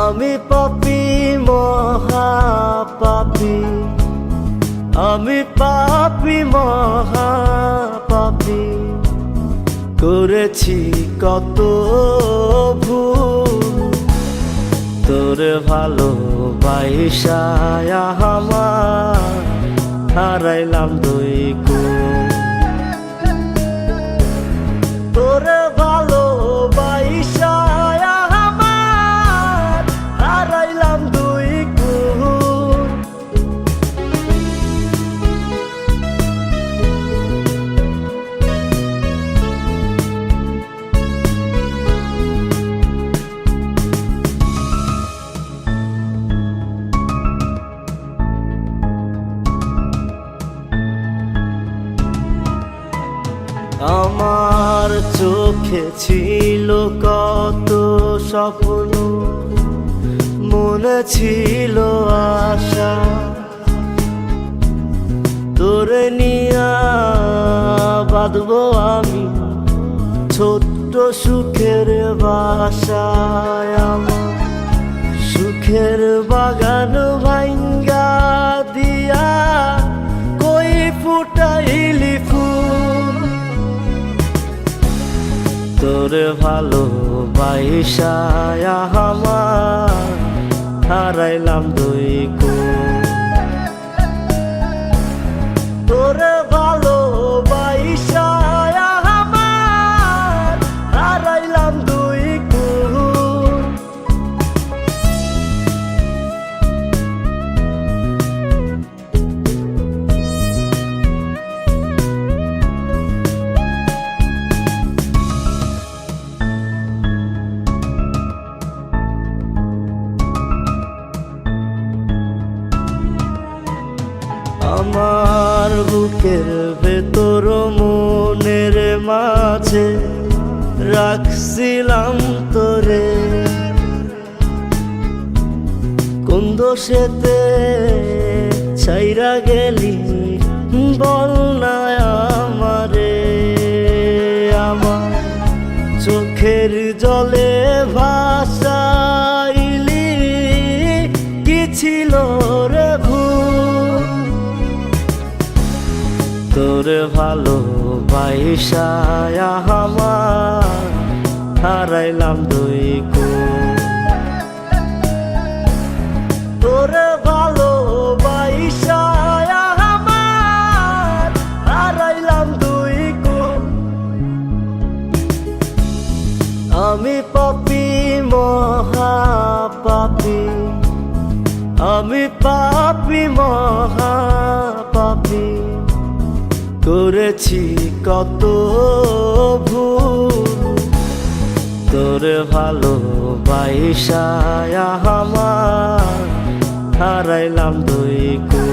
আমি পাপি মহা আমি পাপি মহা করেছি কত ভুল। তোর ভালো বাইসায় আমার হারাইলাম দুই কুল। আমার চোখে ছিল কত স্বপ্ন, মনে ছিল আশা। তোরে নিয়া বাঁধবো আমি ছোট্ট সুখের বাসায়, আমার সুখের বাগান তোর ভালো বাইশায় আমার হারাইলাম দুই আমার বুকের ভেতর মনের মাঝে রাখছিলাম তোরে। কোন দোষেতে ছাইরা গেলি, বল না আমারে। আমার চোখের জলে ভাসাইলি, কি ছিল রে তোর ভালো বাইসায় আমার হারাইলাম দুই কুল। তোর ভালো বাইসায় আমার হারাইলাম দুই কুল। আমি পাপি মহা পাপি আমি পাপি, মহা করেছি কত ভুল। তোর ভালো বাইশায় আমার হারাইলাম দুই কুল